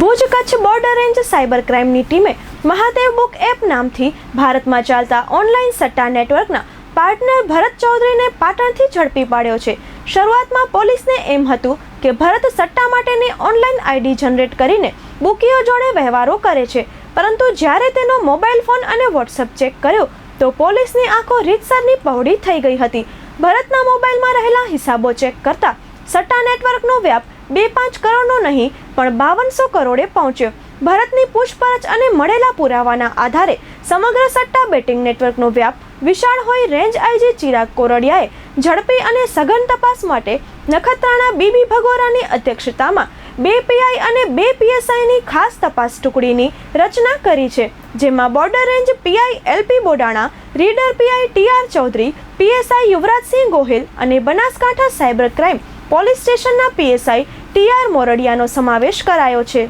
Bhuj Kutch border range cyber ક્રાઇમની ટીમે Mahadev book app નામથી ભારતમાં ચાલતા ઓનલાઈન સટ્ટા નેટવર્કના પાર્ટનર ભરત ચૌધરીને પાટણથી ઝડપી પાડ્યો છે. શરૂઆતમાં પોલીસને એમ હતું કે ભરત સટ્ટા માટેની ઓનલાઈન આઈડી જનરેટ કરીને બુકીઓ જોડે વ્યવહારો કરે છે. પરંતુ જ્યારે તેનો મોબાઈલ ફોન અને વોટ્સઅપ ચેક કર્યો, તો પોલીસની આંખો રીતસરની પહોળી થઈ ગઈ હતી. ભરતના મોબાઈલમાં રહેલા હિસાબો ચેક કરતા સટ્ટા નેટવર્કનો વ્યાપ બે પાંચ કરોડનો નહીં, પણ બાવનસો કરોડે પહોંચ્યો. ભારતની પૂછપરછ અને મળેલા પુરાવાના આધારે સમગ્ર સટ્ટા બેટિંગ નેટવર્કનો વ્યાપ વિશાળ હોય રેન્જ આઈજી ચિરાગ કોરડિયાએ ઝડપી અને સઘન તપાસ માટે નખત્રાણા બીબી ભગોરાની અધ્યક્ષતામાં બે પીઆઈ અને બે પીએસઆઈની ખાસ તપાસ ટુકડીની રચના કરી છે, જેમાં border range PI L P Bodana, reader PI T R Chaudhari, PSI Yuvrajsinh Gohil અને બનાસકાંઠા સાયબર ક્રાઇમ પોલીસ સ્ટેશનના પીએસઆઈ ટીઆર મોરડિયાનો સમાવેશ કરાયો છે.